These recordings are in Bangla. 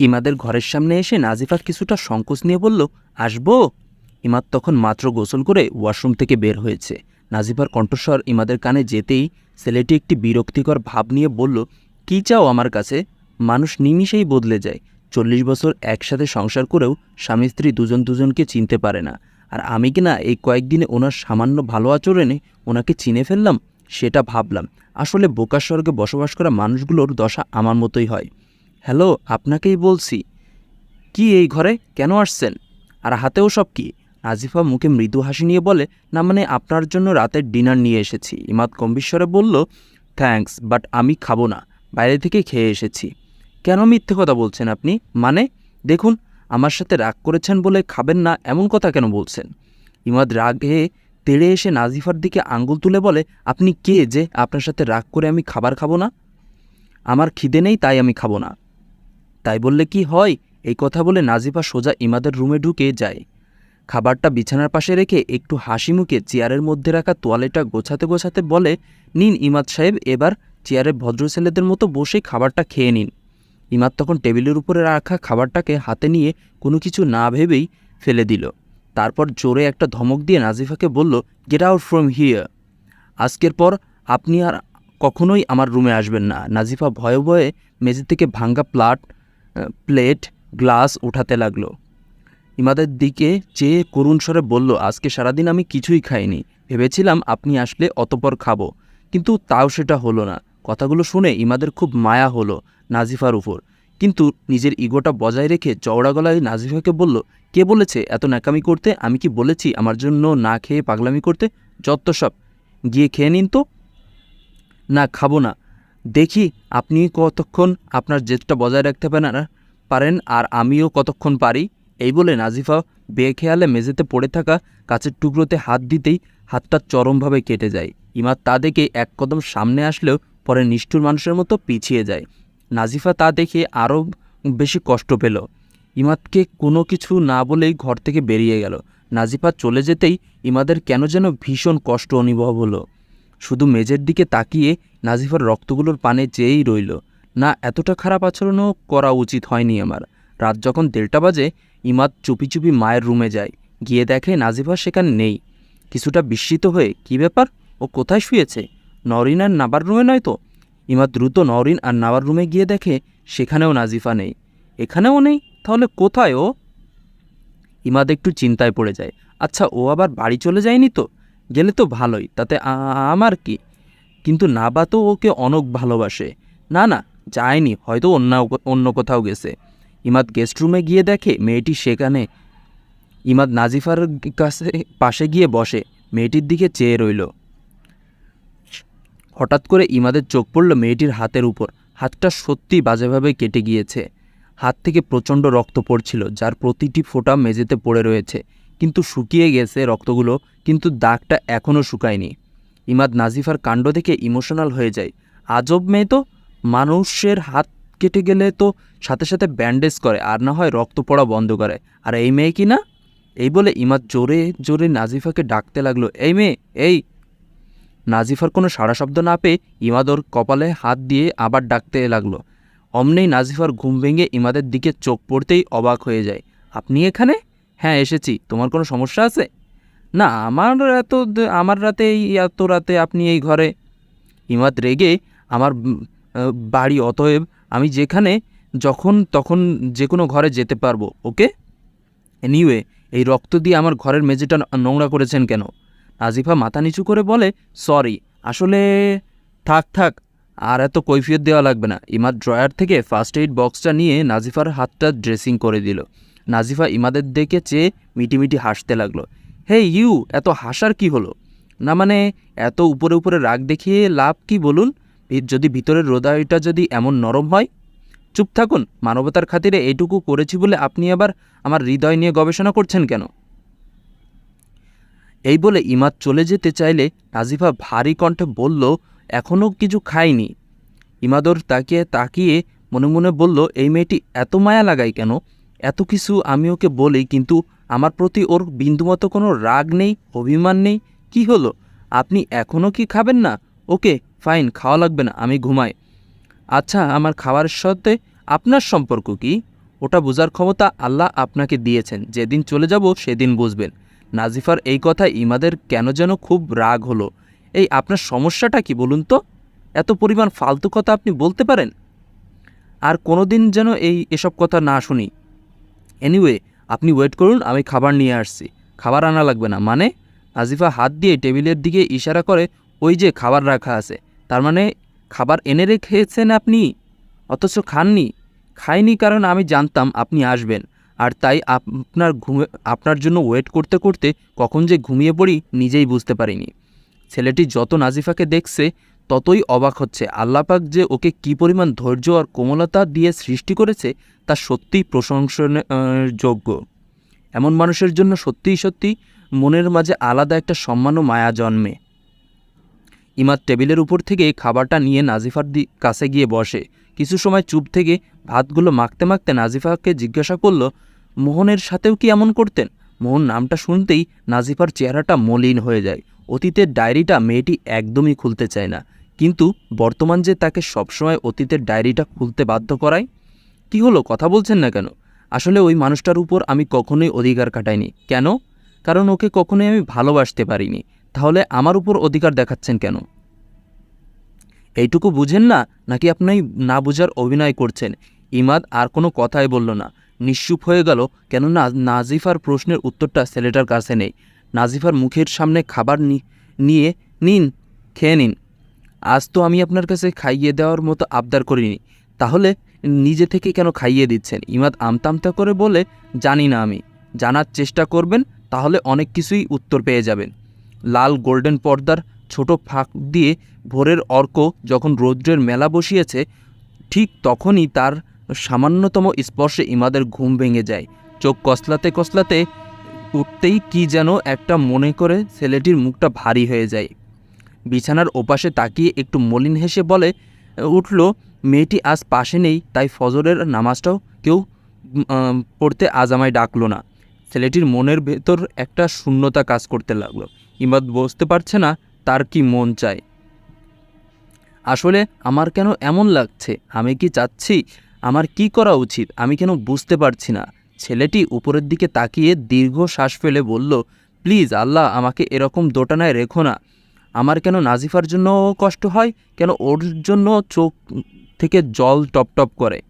ইমাদের ঘরের সামনে এসে নাজিফা কিছুটা সংকোচ নিয়ে বলল, আসব? ইমাদ তখন মাত্র গোসল করে ওয়াশরুম থেকে বের হয়েছে। নাজিফার কণ্ঠস্বর ইমাদের কানে যেতেই ছেলেটি একটি বিরক্তিকর ভাব নিয়ে বলল, কি চাও আমার কাছে? মানুষ নিমিষেই বদলে যায়। চল্লিশ বছর একসাথে সংসার করেও স্বামী স্ত্রী দুজন দুজনকে চিনতে পারে না। আর আমি কি না এই কয়েকদিনে ওনার সামান্য ভালো আচরণে ওনাকে চিনে ফেললাম? সেটা ভাবলাম। আসলে বোকার স্বর্গে বসবাস করা মানুষগুলোর দশা আমার মতোই হয়। হ্যালো, আপনাকেই বলছি। কি এই ঘরে? কেন আসছেন? আর হাতেও সব কি? নাজিফা মুখে মৃদু হাসি নিয়ে বলে, না মানে আপনার জন্য রাতের ডিনার নিয়ে এসেছি। ইমাদ গম্ভীশ্বরে বলল, থ্যাঙ্কস, বাট আমি খাব না। বাইরে থেকে খেয়ে এসেছি। কেন মিথ্যে কথা বলছেন আপনি? মানে? দেখুন, আমার সাথে রাগ করেছেন বলে খাবেন না, এমন কথা কেন বলছেন? ইমাদ রাগে তেড়ে এসে নাজিফার দিকে আঙ্গুল তুলে বলে, আপনি কে যে আপনার সাথে রাগ করে আমি খাবার খাব না? আমার খিদে নেই, তাই আমি খাব না। তাই বললে কি হয়? এই কথা বলে নাজিফা সোজা ইমাদের রুমে ঢুকে যায়। খাবারটা বিছানার পাশে রেখে একটু হাসি মুখে চেয়ারের মধ্যে রাখা তোয়ালেটা গোছাতে গোছাতে বলে, নিন ইমাদ সাহেব, এবার চেয়ারে ভদ্র ছেলেদের মতো বসে খাবারটা খেয়ে নিন। ইমাদ তখন টেবিলের উপরে রাখা খাবারটাকে হাতে নিয়ে কোনো কিছু না ভেবেই ফেলে দিল। তারপর জোরে একটা ধমক দিয়ে নাজিফাকে বলল গেট আউট ফ্রম হিয়ার আজকের পর আপনি আর কখনোই আমার রুমে আসবেন না। নাজিফা ভয়ে ভয়ে মেঝে থেকে ভাঙ্গা প্লাট প্লেট গ্লাস উঠাতে লাগল। ইমাদের দিকে চেয়ে করুণ স্বরে বলল, আজকে সারাদিন আমি কিছুই খাইনি। ভেবেছিলাম আপনি আসলে অতপর খাব, কিন্তু তাও সেটা হলো না। কথাগুলো শুনে ইমাদের খুব মায়া হলো নাজিফার উপর। কিন্তু নিজের ইগোটা বজায় রেখে চওড়া গলায় নাজিফাকে বলল, কে বলেছে এত ন্যাকামি করতে? আমি কি বলেছি আমার জন্য না খেয়ে পাগলামি করতে? যত সব, গিয়ে খেয়ে নিন তো। না, খাব না। দেখি আপনি কতক্ষণ আপনার জেদটা বজায় রাখতে পারেন পারেন আর আমিও কতক্ষণ পারি? এই বলে নাজিফা বেখেয়ালে মেঝেতে পড়ে থাকা কাচের টুকরোতে হাত দিতেই হাতটা চরমভাবে কেটে যায়। ইমাদ তা দেখে এক কদম সামনে আসলেও পরে নিষ্ঠুর মানুষের মতো পিছিয়ে যায়। নাজিফা তা দেখে আরও বেশি কষ্ট পেল। ইমাদকে কোনো কিছু না বলেই ঘর থেকে বেরিয়ে গেল। নাজিফা চলে যেতেই ইমাদের কেন যেন ভীষণ কষ্ট অনুভব হলো। শুধু মেজের দিকে তাকিয়ে নাজিফার রক্তগুলোর পানে চেয়েই রইল, না, এতটা খারাপ আচরণও করা উচিত হয়নি আমার। রাত যখন দেড়টা বাজে, ইমাদ চুপি চুপি মায়ের রুমে যায়, গিয়ে দেখে নাজিফা সেখানে নেই। কিছুটা বিস্মিত হয়ে, কি ব্যাপার? ও কোথায় শুয়েছে? নরিন আর নাবার রুমে নয় তো? ইমাদ দ্রুত নরিন আর নাবার রুমে গিয়ে দেখে, সেখানেও নাজিফা নেই। এখানেও নেই? তাহলে কোথায় ও? ইমাদ একটু চিন্তায় পড়ে যায় আচ্ছা ও আবার বাড়ি চলে যায়নি তো? গেলে তো ভালোই, তাতে আমার কি? কিন্তু নাবা তো ওকে অনেক ভালোবাসে। না না, যায়নি, হয়তো অন্য অন্য কোথাও গেছে। ইমাদ গেস্ট রুমে গিয়ে দেখে মেয়েটি সেখানে, ইমাদ নাজিফার কাছে, পাশে গিয়ে বসে, মেয়েটির দিকে চেয়ে রইল। হঠাৎ করে ইমাদের চোখ পড়ল মেয়েটির হাতের উপর। হাতটা সত্যি বাজেভাবে কেটে গিয়েছে। হাত থেকে প্রচণ্ড রক্ত পড়ছিল, যার প্রতিটি ফোঁটা মেঝেতে পড়ে রয়েছে। কিন্তু শুকিয়ে গেছে রক্তগুলো, কিন্তু দাগটা এখনও শুকায়নি। ইমাদ নাজিফার কাণ্ড দেখে ইমোশনাল হয়ে যায়। আজব মেয়ে তো, মানুষের হাত কেটে গেলে তো সাথে সাথে ব্যান্ডেজ করে, আর না হয় রক্ত পড়া বন্ধ করে। আর এই মেয়ে কি না? এই বলে ইমাদ জোরে জোরে নাজিফাকে ডাকতে লাগল, এই মেয়ে, এই! নাজিফার কোনো সাড়া শব্দ না পেয়ে ইমাদ ওর কপালে হাত দিয়ে আবার ডাকতে লাগল। অমনেই নাজিফার ঘুম ভেঙে ইমাদের দিকে চোখ পড়তেই অবাক হয়ে যায়, আপনি এখানে? হ্যাঁ এসেছি। তোমার কোনো সমস্যা আছে? না, আমার এত আমার রাতে এত রাতে আপনি এই ঘরে ইমাদ রেগে আমার বাড়ি, অতএব আমি যেখানে যখন, তখন যে কোনো ঘরে যেতে পারব, ওকে? এনিওয়ে এই রক্ত দিয়ে আমার ঘরের মেঝেটা নোংরা করেছেন কেন? নাজিফা মাথা নিচু করে বলে সরি আসলে থাক থাক, আর এত কৈফিয়ত দেওয়া লাগবে না। ইমাদ ড্রয়ার থেকে ফার্স্ট এইড বক্সটা নিয়ে নাজিফার হাতটা ড্রেসিং করে দিল। নাজিফা ইমাদের দেখে চেয়ে মিটিমিটি হাসতে লাগল। হে ইউ, এত হাসার কি হলো? না মানে এত উপরে উপরে রাগ দেখিয়ে লাভ কি বলুন? যদি ভিতরের হৃদয়টা যদি এমন নরম হয়? চুপ থাকুন, মানবতার খাতিরে এইটুকু করেছি বলে আপনি আবার আমার হৃদয় নিয়ে গবেষণা করছেন কেন? এই বলে ইমাদ চলে যেতে চাইলে নাজিফা ভারী কণ্ঠে বলল এখনও কিছু খায়নি ইমাদর তাকিয়ে তাকিয়ে মনে মনে বলল, এই মেয়েটি এত মায়া লাগায় কেন? এত কিছু আমি ওকে বলি, কিন্তু আমার প্রতি ওর বিন্দুমতো কোনো রাগ নেই, অভিমান নেই। কি হলো? আপনি এখনও কি খাবেন না? ওকে, ফাইন, খাওয়া লাগবে না, আমি ঘুমাই। আচ্ছা আমার খাবারের সাথে আপনার সম্পর্ক কি? ওটা বোঝার ক্ষমতা আল্লাহ আপনাকে দিয়েছেন, যেদিন চলে যাব সেদিন বুঝবেন। নাজিফার এই কথায় ইমাদের কেন যেন খুব রাগ হলো। এই আপনার সমস্যাটা কি বলুন তো? এত পরিমাণ ফালতু কথা আপনি বলতে পারেন? আর কোনো দিন যেন এই এসব কথা না শুনি। এনিওয়ে আপনি ওয়েট করুন, আমি খাবার নিয়ে আসছি। খাবার আনা লাগবে না। মানে নাজিফা হাত দিয়ে টেবিলের দিকে ইশারা করে, ওই যে খাবার রাখা আছে। তার মানে খাবার এনে রেখেছেন আপনি? অথচ খাননি? খাইনি কারণ আমি জানতাম আপনি আসবেন। আর তাই আপনার ঘুমে, আপনার জন্য ওয়েট করতে করতে কখন যে ঘুমিয়ে পড়ি নিজেই বুঝতে পারিনি। ছেলেটি যত নাজিফাকে দেখছে ততই অবাক হচ্ছে। আল্লাপাক যে ওকে কী পরিমাণ ধৈর্য আর কোমলতা দিয়ে সৃষ্টি করেছে, তা সত্যিই প্রশংসনের যোগ্য এমন মানুষের জন্য সত্যিই সত্যি মনের মাঝে আলাদা একটা সম্মান ও মায়া জন্মে। ইমাদ টেবিলের উপর থেকে খাবারটা নিয়ে নাজিফার দি কাছে গিয়ে বসে। কিছু সময় চুপ থেকে ভাতগুলো মাখতে মাখতে নাজিফাকে জিজ্ঞাসা করল, মোহনের সাথেও কি এমন করতেন? মোহন নামটা শুনতেই নাজিফার চেহারাটা মলিন হয়ে যায়। অতীতের ডায়েরিটা মেয়েটি একদমই খুলতে চায় না। কিন্তু বর্তমান যে তাকে সবসময় অতীতের ডায়েরিটা খুলতে বাধ্য করায়, কি হলো? কথা বলছেন না কেন? আসলে ওই মানুষটার উপর আমি কখনোই অধিকার কাটাইনি। কেন? কারণ ওকে কখনোই আমি ভালোবাসতে পারিনি। তাহলে আমার উপর অধিকার দেখাচ্ছেন কেন? এইটুকু বুঝেন না? নাকি আপনি না বুঝার অভিনয় করছেন? ইমাদ আর কোনো কথাই বলল না। নিশ্চুপ হয়ে গেল, কেননা নাজিফার প্রশ্নের উত্তরটা ছেলেটার কাছে নেই। নাজিফার মুখের সামনে খাবার নিয়ে নিন, খেয়ে নিন। আজ তো আমি আপনার কাছে খাইয়ে দেওয়ার মতো আবদার করিনি। তাহলে নিজে থেকে কেন খাইয়ে দিচ্ছেন? ইমাদ আমতামতা করে বলে, জানি না আমি। জানার চেষ্টা করবেন, তাহলে অনেক কিছুই উত্তর পেয়ে যাবেন। লাল গোল্ডেন পর্দার ছোট ফাঁক দিয়ে ভোরের অর্ক যখন রৌদ্রের মেলা বসিয়েছে, ঠিক তখনই তার সামান্যতম স্পর্শে ইমাদের ঘুম ভেঙে যায়। চোখ কসলাতে কসলাতে উঠতেই কি যেন একটা মনে করে ছেলেটির মুখটা ভারী হয়ে যায়। বিছানার ওপাশে তাকিয়ে একটু মলিন হেসে বলে, উঠল, মেয়েটি আজ পাশে নেই, তাই ফজরের নামাজটাও কেউ পড়তে আজ আমায় ডাকলো না। ছেলেটির মনের ভেতর একটা শূন্যতা কাজ করতে লাগল। ইমাদ বুঝতে পারছে না তার কি মন চায়। আসলে আমার কেন এমন লাগছে? আমি কি চাচ্ছি? আমার কি করা উচিত? আমি কেন বুঝতে পারছি না? ছেলেটি উপরের দিকে তাকিয়ে দীর্ঘ শ্বাস ফেলে বলল, প্লিজ আল্লাহ আমাকে এরকম দোটানায় রেখো না। আমার কেন নাজিফার জন্য কষ্ট হয়? কেন ওর জন্য চোখ থেকে জল টপ টপ করে?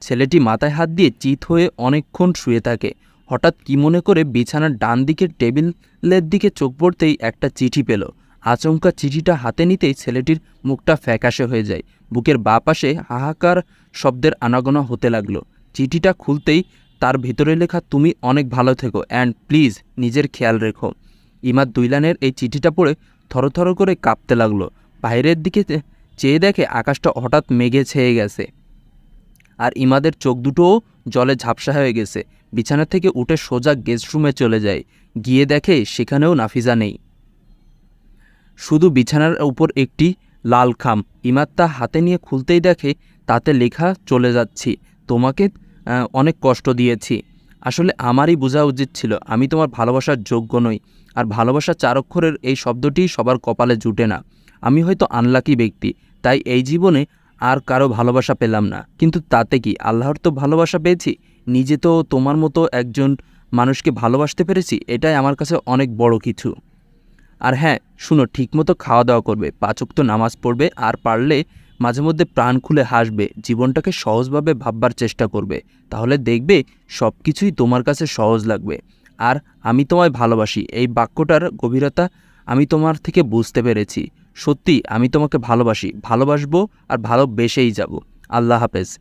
ছেলেটি মাথায় হাত দিয়ে চিত হয়ে অনেকক্ষণ শুয়ে থাকে। হঠাৎ কি মনে করে বিছানার ডান দিকের টেবিলের দিকে চোখ পড়তেই একটা চিঠি পেল। আচমকা চিঠিটা হাতে নিতেই ছেলেটির মুখটা ফ্যাকাশে হয়ে যায়। বুকের বা পাশে হাহাকার শব্দের আনাগোনা হতে লাগল। চিঠিটা খুলতেই তার ভিতরে লেখা, তুমি অনেক ভালো থেকো অ্যান্ড প্লিজ নিজের খেয়াল রেখো। ইমাদ দুইলানের এই চিঠিটা পড়ে থরথর করে কাঁপতে লাগল। বাইরের দিকে চেয়ে দেখে আকাশটা হঠাৎ মেঘে ছেয়ে গেছে। আর ইমাদের চোখ দুটোও জলে ঝাপসা হয়ে গেছে। বিছানা থেকে উঠে সোজা গেস্ট রুমে চলে যায়। গিয়ে দেখে সেখানেও নাফিজা নেই। শুধু বিছানার উপর একটি লাল খাম। ইমাদ তা হাতে নিয়ে খুলতেই দেখে তাতে লেখা, চলে যাচ্ছি। তোমাকে অনেক কষ্ট দিয়েছি। আসলে আমারই বোঝা উচিত ছিল। আমি তোমার ভালোবাসার যোগ্য নই। আর ভালোবাসা চার অক্ষরের এই শব্দটি সবার কপালে জুটে না। আমি হয়তো আনলাকি ব্যক্তি, তাই এই জীবনে আর কারও ভালোবাসা পেলাম না। কিন্তু তাতে কি আল্লাহর তো ভালোবাসা পেয়েছি? নিজে তো তোমার মতো একজন মানুষকে ভালোবাসতে পেরেছি, এটাই আমার কাছে অনেক বড় কিছু। আর হ্যাঁ শুনো, ঠিকমতো খাওয়া দাওয়া করবে পাচক তো নামাজ পড়বে, আর পারলে মাঝে মধ্যে প্রাণ খুলে হাসবে, জীবনটাকে সহজভাবে ভাববার চেষ্টা করবে। তাহলে দেখবে সব কিছুই তোমার কাছে সহজ লাগবে। আর আমি তোমায় ভালোবাসি। এই বাক্যটার গভীরতা আমি তোমার থেকে বুঝতে পেরেছি। সত্যি, আমি তোমাকে ভালোবাসি। ভালোবাসবো আর ভালোবেসেই যাব। আল্লাহ হাফেজ।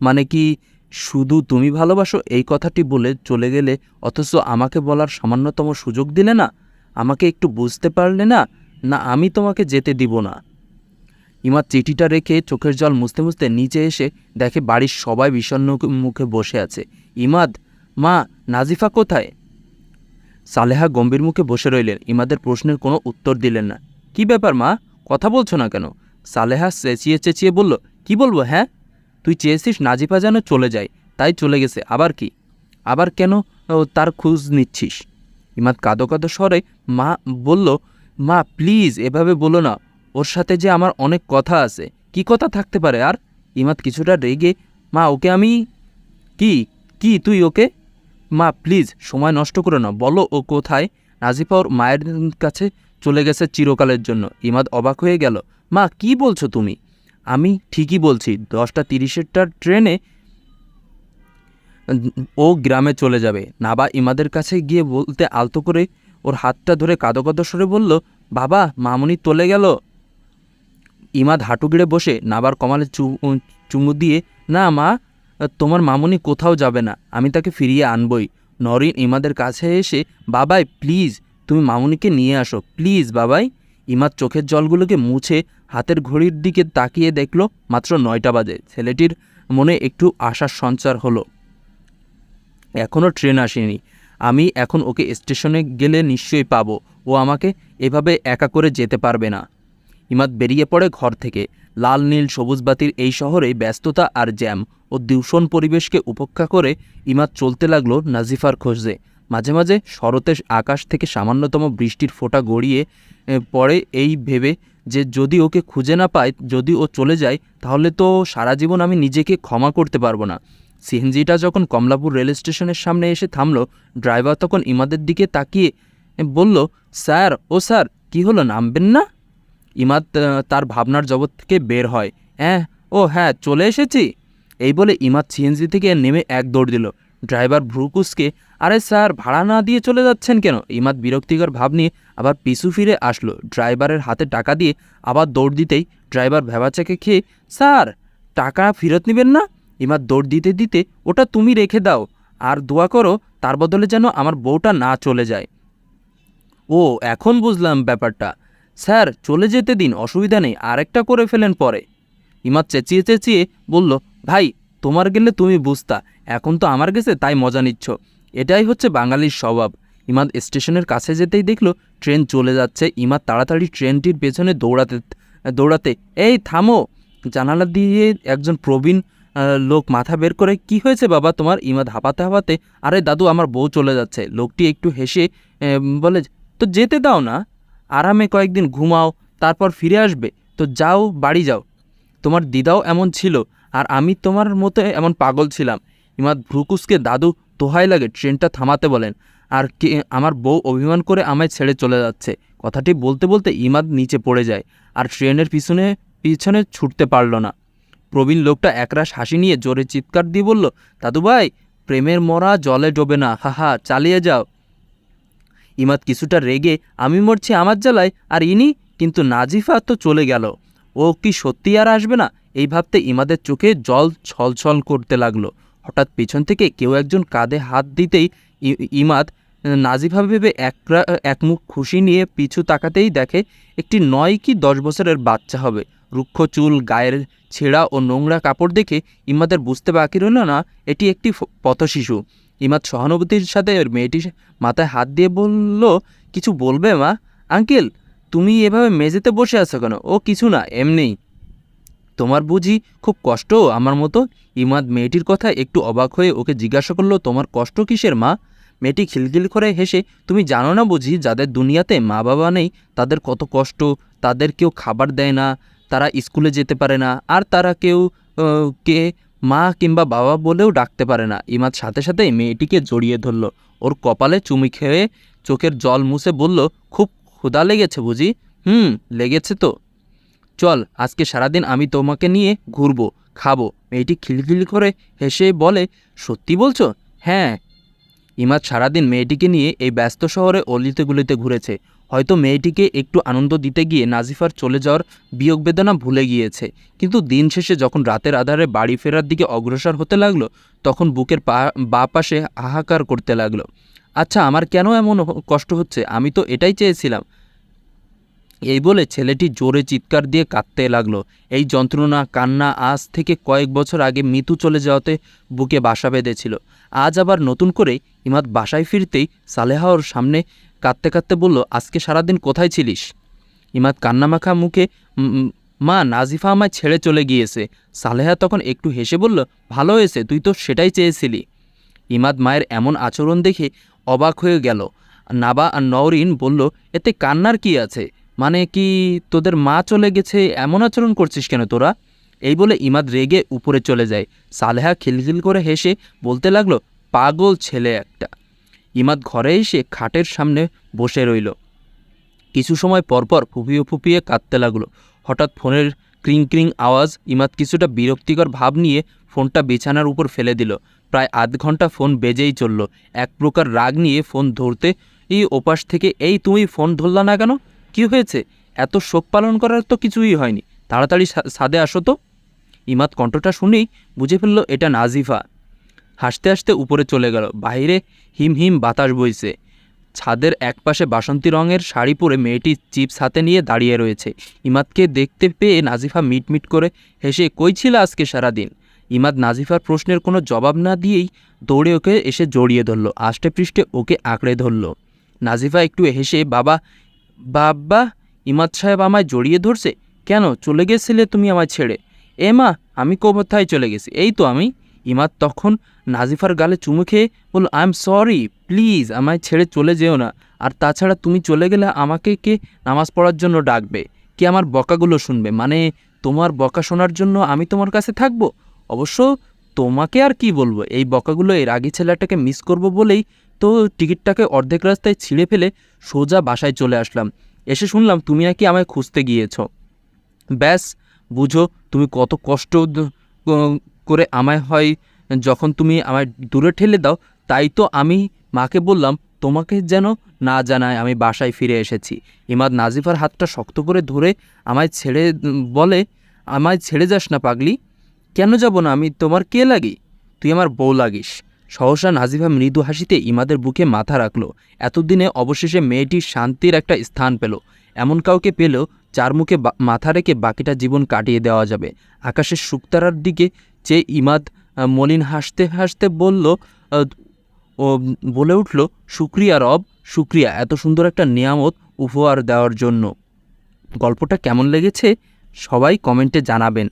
মানে কি শুধু তুমি ভালোবাসো? এই কথাটি বলে চলে গেলে অথচ আমাকে বলার সামান্যতম সুযোগ দিলে না? আমাকে একটু বুঝতে পারলে না? না, আমি তোমাকে যেতে দিব না। ইমাদ চিঠিটা রেখে চোখের জল মুছতে মুছতে নিচে এসে দেখে বাড়ির সবাই বিষণ্ন মুখে বসে আছে। ইমাদ মা, নাজিফা কোথায়? সালেহা গম্ভীর মুখে বসে রইলেন। ইমাদের প্রশ্নের কোনো উত্তর দিলেন না। কি ব্যাপার মা? কথা বলছো না কেন? সালেহা চেঁচিয়ে চেঁচিয়ে বলল, কি বলব হ্যাঁ? তুই চেয়েছিস নাজিফা যেন চলে যায়, তাই চলে গেছে। আবার কি? আবার কেন তার খোঁজ নিচ্ছিস? ইমাদ কাঁদো কাঁদো স্বরে মা বলল, মা, প্লিজ এভাবে বলো না। ওর সাথে যে আমার অনেক কথা আছে। কি কথা থাকতে পারে আর? ইমাদ কিছুটা রেগে, মা, ওকে আমি কি? কি, তুই ওকে? মা, প্লিজ সময় নষ্ট করো না। বলো ও কোথায়? নাজিফা ওর মায়ের কাছে চলে গেছে চিরকালের জন্য। ইমাদ অবাক হয়ে গেল। মা, কি বলছো তুমি? আমি ঠিকই বলছি, দশটা তিরিশেরটার ট্রেনে ও গ্রামে চলে যাবে। নাবা ইমাদের কাছে গিয়ে বলতে আলতো করে ওর হাতটা ধরে কাদো কাদো সরে বলল, বাবা, মামুনি চলে গেল। ইমাদ হাঁটু গেড়ে বসে নাবার কমালে চুমু দিয়ে, না মা তোমার মামুনি কোথাও যাবে না, আমি তাকে ফিরিয়ে আনবই। নরিন ইমাদের কাছে এসে, বাবাই, প্লিজ, তুমি মামুনিকে নিয়ে আসো, প্লিজ, বাবাই। ইমাদ চোখের জলগুলোকে মুছে হাতের ঘড়ির দিকে তাকিয়ে দেখল, মাত্র নয়টা বাজে। ছেলেটির মনে একটু আশার সঞ্চার হলো। এখনও ট্রেন আসেনি। আমি এখন ওকে স্টেশনে গেলে নিশ্চয়ই পাবো। ও আমাকে এভাবে একা করে যেতে পারবে না। ইমাদ বেরিয়ে পড়ে ঘর থেকে। লাল, নীল, সবুজ বাতির এই শহরে ব্যস্ততা আর জ্যাম ও দূষণ পরিবেশকে উপেক্ষা করে ইমাদ চলতে লাগল নাজিফার খোঁজে। মাঝে মাঝে শরতে আকাশ থেকে সামান্যতম বৃষ্টির ফোঁটা গড়িয়ে পড়ে এই ভেবে যে যদি ওকে খুঁজে না পায়, যদি ও চলে যায়, তাহলে তো সারা জীবন আমি নিজেকে ক্ষমা করতে পারব না। সিএনজিটা যখন কমলাপুর রেল স্টেশনের সামনে এসে থামলো, ড্রাইভার তখন ইমাদের দিকে তাকিয়ে বলল, স্যার, ও স্যার, কি হলো, নামবেন না? ইমাদ তার ভাবনার জগৎ থেকে বের হয়। হ্যাঁ ও হ্যাঁ চলে এসেছি। এই বলে ইমাদ সিএনজি থেকে নেমে এক দৌড় দিল। ড্রাইভার ভ্রুকুসকে, আরে স্যার, ভাড়া না দিয়ে চলে যাচ্ছেন কেন? ইমাদ বিরক্তিকর ভাব নিয়ে আবার পিছু ফিরে আসলো। ড্রাইভারের হাতে টাকা দিয়ে আবার দৌড় দিতেই ড্রাইভার ভেবাচাকে খেয়ে, স্যার, টাকা ফেরত নেবেন না? ইমাদ দৌড় দিতে দিতে, ওটা তুমি রেখে দাও। আর দোয়া করো, তার বদলে যেন আমার বউটা না চলে যায়। ও, এখন বুঝলাম ব্যাপারটা। স্যার, চলে যেতে দিন, অসুবিধা নেই, আরেকটা করে ফেলেন পরে। ইমাদ চেঁচিয়ে চেঁচিয়ে বলল, ভাই, তোমার গেলে তুমি বুঝতা, এখন তো আমার গেছে, তাই মজা নিচ্ছ। এটাই হচ্ছে বাঙালির স্বভাব। ইমাদ স্টেশনের কাছে যেতেই দেখল, ট্রেন চলে যাচ্ছে। ইমাদ তাড়াতাড়ি ট্রেনটির পেছনে দৌড়াতে দৌড়াতে, এই, থামো! জানালা দিয়ে একজন প্রবীণ লোক মাথা বের করে, কি হয়েছে বাবা তোমার? ইমাদ হাঁপাতে হাঁপাতে, আরে দাদু, আমার বউ চলে যাচ্ছে। লোকটি একটু হেসে বলে, তো যেতে দাও না। আরামে কয়েকদিন ঘুমাও, তারপর ফিরে আসবে, তো যাও, বাড়ি যাও। তোমার দিদাও এমন ছিল, আর আমি তোমার মতো এমন পাগল ছিলাম। ইমাদ ভ্রুকুসকে, দাদু দোহাই লাগে, ট্রেনটা থামাতে বলেন। আর কে, আমার বউ অভিমান করে আমায় ছেড়ে চলে যাচ্ছে। কথাটি বলতে বলতে ইমাদ নিচে পড়ে যায়, আর ট্রেনের পিছনে পিছনে ছুটতে পারল না। প্রবীণ লোকটা একরাশ হাসি নিয়ে জোরে চিৎকার দিয়ে বলল দাদু ভাই প্রেমের মরা জলে ডোবে না হা হা চালিয়ে যাও। ইমাদ কিছুটা রেগে আমি মরছি আমার জ্বালায়, আর ইনি কিন্তু নাজিফা তো চলে গেল। ও কি সত্যি আর আসবে না? এই ভাবতে ইমাদের চোখে জল ছলছল করতে লাগল। হঠাৎ পিছন থেকে কেউ একজন কাঁধে হাত দিতেই ইমাদ নাজিফা ভেবে একরা একমুখ খুশি নিয়ে পিছু তাকাতেই দেখে একটি নয় কি দশ বছরের বাচ্চা হবে। রুক্ষ চুল, গায়ের ছেঁড়া ও নোংরা কাপড় দেখে ইমাদের বুঝতে বাকি রইল না, এটি একটি পথশিশু। ইমাদ সহানুভূতির সাথে মেয়েটির মাথায় হাত দিয়ে বলল, কিছু বলবে মা? আঙ্কেল, তুমি এভাবে মেঝেতে বসে আছো কেন? ও কিছু না, এমনি। তোমার বুঝি খুব কষ্ট আমার মতো? ইমাদ মেয়েটির কথা একটু অবাক হয়ে ওকে জিজ্ঞাসা করল, তোমার কষ্ট কিসের মা? মেয়েটি খিলখিল করে হেসে, তুমি জানো না বুঝি যাদের দুনিয়াতে মা বাবা নেই, তাদের কত কষ্ট? তাদের কেউ খাবার দেয় না, তারা স্কুলে যেতে পারে না, আর তারা কেউ কে মা কিংবা বাবা বলেও ডাকতে পারে না। ইমাদ সাথে সাথে মেয়েটিকে জড়িয়ে ধরল। ওর কপালে চুমি খেয়ে চোখের জল মুছে বলল, খুব ক্ষুদা লেগেছে বুঝি? হুম, লেগেছে তো। চল, আজকে সারাদিন আমি তোমাকে নিয়ে ঘুরবো, খাব। মেয়েটি খিলখিল করে হেসে বলে, সত্যি বলছো? হ্যাঁ। ইমাদ সারাদিন মেয়েটিকে নিয়ে এই ব্যস্ত শহরে অলিতে গুলিতে ঘুরেছে। হয়তো মেয়েটিকে একটু আনন্দ দিতে গিয়ে নাজিফার চলে যাওয়ার বিয়োগ বেদনা ভুলে গিয়েছে। কিন্তু দিন শেষে যখন রাতের আধারে বাড়ি ফেরার দিকে অগ্রসর হতে লাগল, তখন বুকের পা, বা পাশে হাহাকার করতে লাগল। আচ্ছা আমার কেন এমন কষ্ট হচ্ছে? আমি তো এটাই চেয়েছিলাম। এই বলে ছেলেটি জোরে চিৎকার দিয়ে কাঁদতে লাগল। এই যন্ত্রণা কান্না আজ থেকে কয়েক বছর আগে মিতু চলে যাওয়াতে বুকে বাসা বেঁধেছিল। আজ আবার নতুন করে ইমাদ বাসায় ফিরতেই সালেহা ওর সামনে কাঁদতে কাঁদতে বলল আজকে সারাদিন কোথায় ছিলিস? ইমাদ কান্নামাখা মুখে "উম, উম, মা নাজিফা আমায় ছেড়ে চলে গিয়েছে। সালেহা তখন একটু হেসে বলল ভালো হয়েছে তুই তো সেটাই চেয়েছিলি। ইমাদ মায়ের এমন আচরণ দেখে অবাক হয়ে গেল। নাবা আর নওরিন বলল এতে কান্নার কি আছে? মানে কি তোদের মা চলে গেছে, এমন আচরণ করছিস কেন তোরা? এই বলে ইমাদ রেগে উপরে চলে যায়। সালেহা খিলখিল করে হেসে বলতে লাগল, পাগল ছেলে একটা। ইমাদ ঘরে এসে খাটের সামনে বসে রইল। কিছু সময় পরপর ফুপিয়ে ফুপিয়ে কাঁদতে লাগল। হঠাৎ ফোনের ক্রিং ক্রিং আওয়াজ ইমাদ কিছুটা বিরক্তিকর ভাব নিয়ে ফোনটা বিছানার উপর ফেলে দিল। প্রায় আধ ঘণ্টা ফোন বেজেই চলল। এক প্রকার রাগ নিয়ে ফোন ধরতে, এই ওপাশ থেকে এই তুমি ফোন ধরলা না কেন? কি হয়েছে? এত শোক পালন করার তো কিছুই হয়নি। তাড়াতাড়ি সা- ছাদে আসো তো। ইমাদ কণ্ঠটা শুনেই বুঝে ফেলল এটা নাজিফা। হাসতে হাসতে উপরে চলে গেল। বাইরে হিম হিম বাতাস বইছে। ছাদের একপাশে বাসন্তী রঙের শাড়ি পরে মেয়েটি চিপস হাতে নিয়ে দাঁড়িয়ে রয়েছে। ইমাদকে দেখতে পেয়ে নাজিফা মিটমিট করে হেসে, কই ছিল আজকে সারাদিন? ইমাদ নাজিফার প্রশ্নের কোনো জবাব না দিয়েই দৌড়ে ওকে এসে জড়িয়ে ধরল। আষ্টে পৃষ্ঠে ওকে আঁকড়ে ধরল। নাজিফা একটু হেসে, বাবা বাবা, ইমাদ সাহেব আমায় জড়িয়ে ধরছে। কেন? চলে গেছিলে তুমি আমায় ছেড়ে। এ মা, আমি কোথায় চলে গেছি? এই তো আমি। ইমাদ তখন নাজিফার গালে চুমু খেয়ে বলল আই এম সরি প্লিজ আমায় ছেড়ে চলে যেও না। আর তাছাড়া তুমি চলে গেলে আমাকে কে নামাজ পড়ার জন্য ডাকবে? কে আমার বকাগুলো শুনবে? মানে তোমার বকা শোনার জন্য আমি তোমার কাছে থাকব? অবশ্য তোমাকে আর কি বলব? এই বকাগুলো এর আগে ছেলেটাকে মিস করব বলেই তো টিকিটটাকে অর্ধেক রাস্তায় ছিঁড়ে ফেলে সোজা বাসায় চলে আসলাম। এসে শুনলাম তুমি নাকি আমায় খুঁজতে গিয়েছো। ব্যাস, বুঝো তুমি কত কষ্ট করে আমায় হয়, যখন তুমি আমায় দূরে ঠেলে দাও, তাই তো আমি মাকে বললাম, তোমাকে যেন না জানায় আমি বাসায় ফিরে এসেছি। ইমাদ নাজিফার হাতটা শক্ত করে ধরে আমায় ছেড়ে, বলে, আমায় ছেড়ে যাস না পাগলি। কেন যাব না আমি? তোমার কে লাগি? তুই আমার বউ লাগিস। সহসা নাজিফা মৃদু হাসিতে ইমাদের বুকে মাথা রাখল। এতদিনে অবশেষে মেয়েটির শান্তির একটা স্থান পেল। এমন কাউকে পেলেও চার মুখে মাথা রেখে বাকিটা জীবন কাটিয়ে দেওয়া যাবে। আকাশের শুকতারার দিকে যে ইমাদ মলিন হাসতে হাসতে বলল ও বলে উঠল, শুক্রিয়া রব, শুক্রিয়া। এত সুন্দর একটা নিয়ামত উপহার দেওয়ার জন্য। গল্পটা কেমন লেগেছে? সবাই কমেন্টে জানাবেন।